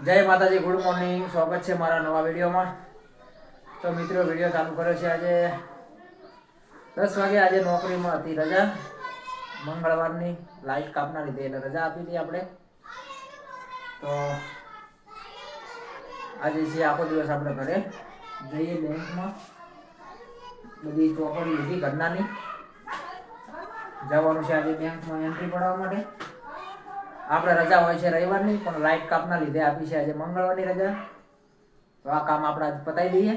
જય માતાજી, good morning. સ્વાગત છે મારા નવા વિડીયોમાં. તો મિત્રો, વીડિયો ચાલુ કર્યો છે આજે દસ વાગે આજે નોકરીમાં હતી રજા. મંગળવારની લાઈટ કાપના લીધે એટલે રજા આપી હતી આપણે. તો આજે છે આખો દિવસ આપણે ઘરે જઈએ બેંકમાં. બધી ચોપડી લીધી ઘરનાની. જવાનું છે આજે બેંકમાં એન્ટ્રી પડવા માટે. આપણે રજા હોય છે રવિવારની, પણ લાઇટ કાપના લીધે આપી છે આજે મંગળવારની રજા. તો આ કામ આપણે પતાવી દઈએ.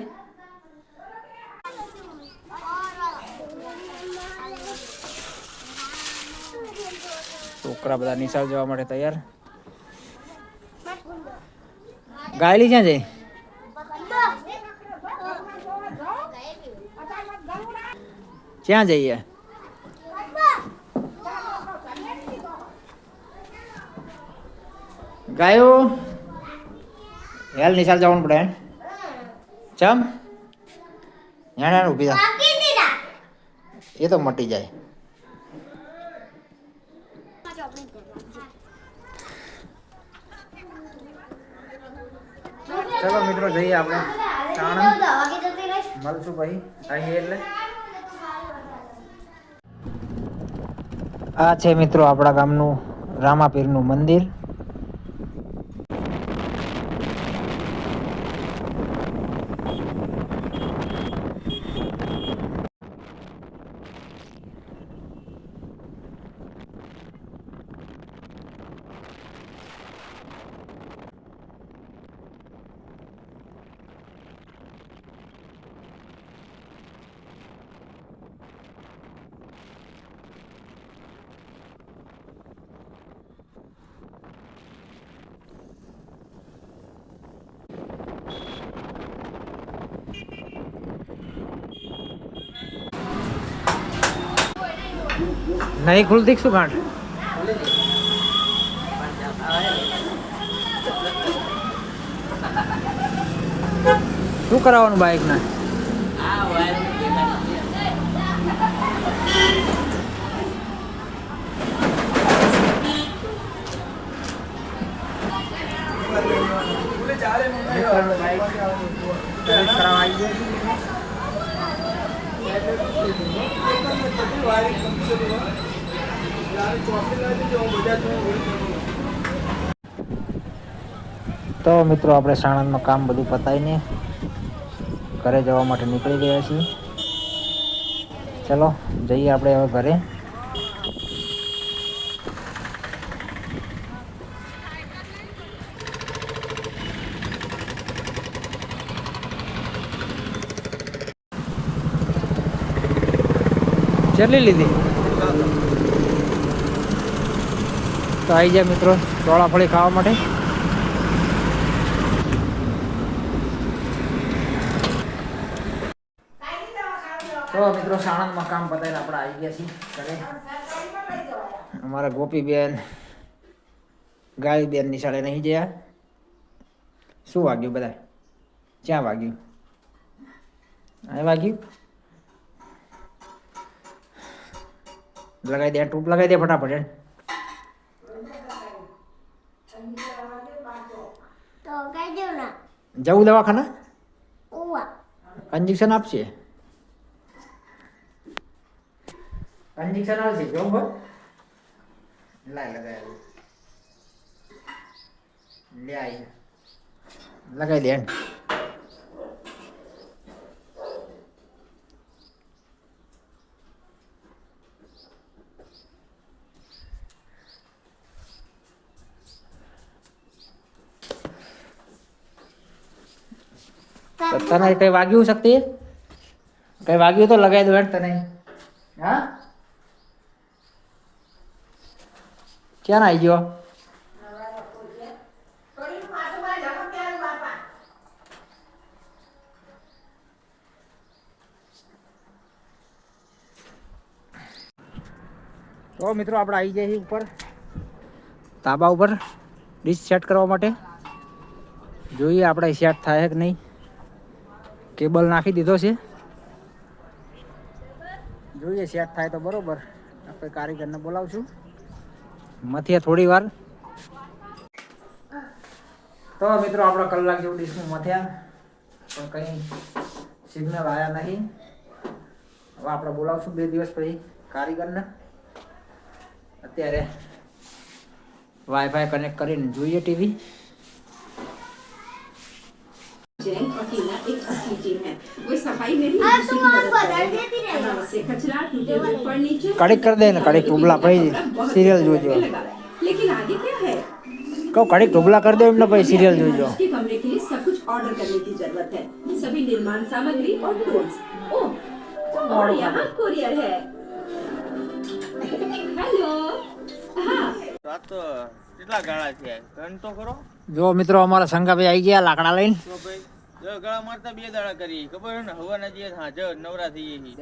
છોકરા બધા નિશાળ જવા માટે તૈયાર. ગાયલી ક્યાં જઈ ક્યાં જઈએ? ગાયો? હેલ નિશાળ જવાનું પડે ચમ? યાર ઊભી થા એ તો મટી જાય. ચલો મિત્રો જઈએ આપણે. ચાણંદ મળશું ભાઈ. અહીં એટલે. આ છે મિત્રો આપણા ગામનું રામાપીરનું મંદિર. નહીં ખુલતી શું ગાંઠ. શું કરાવવાનું બાઇક ને તો મિત્રો, આપણે સાણંદમાં કામ બધું પતાવીને ઘરે જવા માટે નીકળી ગયા છીએ. ચલો, જઈએ આપણે હવે ઘરે. કેટલી લીધી? તો આવી જાય મિત્રો ચોળાફળી ખાવા માટે. તો મિત્રો સાણંદમાં કામ પતાવીને આપણે આવી ગયા છીએ અમારા ગોપીબેન ગાળીબેન નિશાળે નહીં ગયા. શું વાગ્યું બધા? ક્યાં વાગ્યું? અહીં વાગ્યું? લગાવી દે ટૂપ લગાવી દે ફટાફટ. તો કઈ દો ના. જવું દવાખાના? ઉવા. ઇન્જેક્શન આપશે. ઇન્જેક્શન આવશે. જો બોલ. લાય લગાય લે આઈ. લગાઈ દે તને કઈ વાગ્યું શક્તિ? કઈ વાગ્યું તો લગાવી દો હેડ તને. હા? ક્યાં આવી ગયો? તો મિત્રો આપણે આવી જઈએ ઉપર. તાબા ઉપર ડીશ સેટ કરવા માટે. જોઈએ આપણે સેટ થાય કે નહીં. કેબલ નાખી દીધો છે. જોઈએ સેટ થાય તો બરોબર. આપણે કારીગરને બોલાવશું. મથીએ થોડી વાર. તો મિત્રો આપણે કલાક જેવું ડીશનું મથ્યા પણ કંઈ સિગ્નલ આવ્યા નહીં. હવે આપણે બોલાવશું બે દિવસ પછી કારીગરને. અત્યારે વાઈફાઈ કનેક્ટ કરીને જોઈએ ટીવી. जैन और टीना एक असली टीम है वो सफाई में भी हाँ, दूसरी तुम की और मदद कर बदल रहे देती हैं रहना। अनावश्यक कचरा टूटे हुए फर्नीचर कड़क कर देना, कड़क टुबला भाई, सीरियल जोजो। लेकिन आगे क्या है કહું કડીક ઢોબલા કરી દો એમને પછી સિરિયલ જોઈજો के कमरे के लिए सब कुछ ऑर्डर करने की जरूरत है सभी निर्माण सामग्री और टूल्स ओह और यहाँ कोरियर है हेलो हाँ આ તો કેટલા ગાળા છે ગણ તો ખરો જો મિત્રો અમારા સંગાભાઈ આવી ગયા લાકડા લઈને તો ભાઈ જો ગાળા મારતા બે દાડા કરી ખબર હે ને? હવાના જે હા નવરા થઈ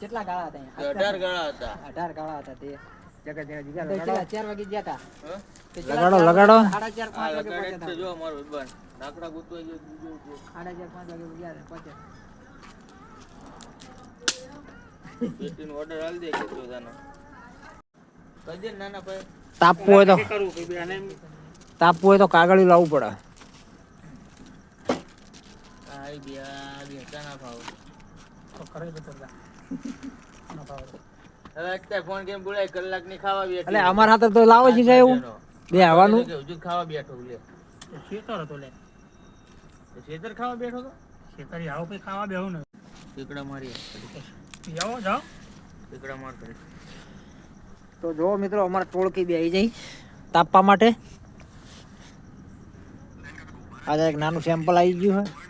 કેટલા ગાળા હતા? અઢાર ગાળા હતા. અઢાર ગાળા હતા તે. ચાર વાગે ગયા હતા લગાડો લગાડો. આ લગાડે જ છે જો અમારો ભાઈબંધ. લાકડા ગોતવા ગયો સાડા ચાર પાંચ વાગે ગયા પહોંચ્યા ઓર્ડર આલી દે કે તાપવું હોય તો. તાપવું હોય તો કાગળિયું લાવવું પડે. આ ઈ બે બે ચાના ભાવ. હવે અત્યારે ફોન કેમ બોલાય કલાકની ખાવા બેઠી. અમારા હાથે તો લાવો જ ગયા એવું બે આવવાનું. કે હજુ ખાવા બેઠો લે. તો શેતર ખાવા બેઠો તો? ટીકડા મારી ટીકડા માર કરી તો જો મિત્રો અમારા ટોળકી બે આવી જાય તાપવા માટે. આજે એક નાનું સેમ્પલ આવી ગયું છે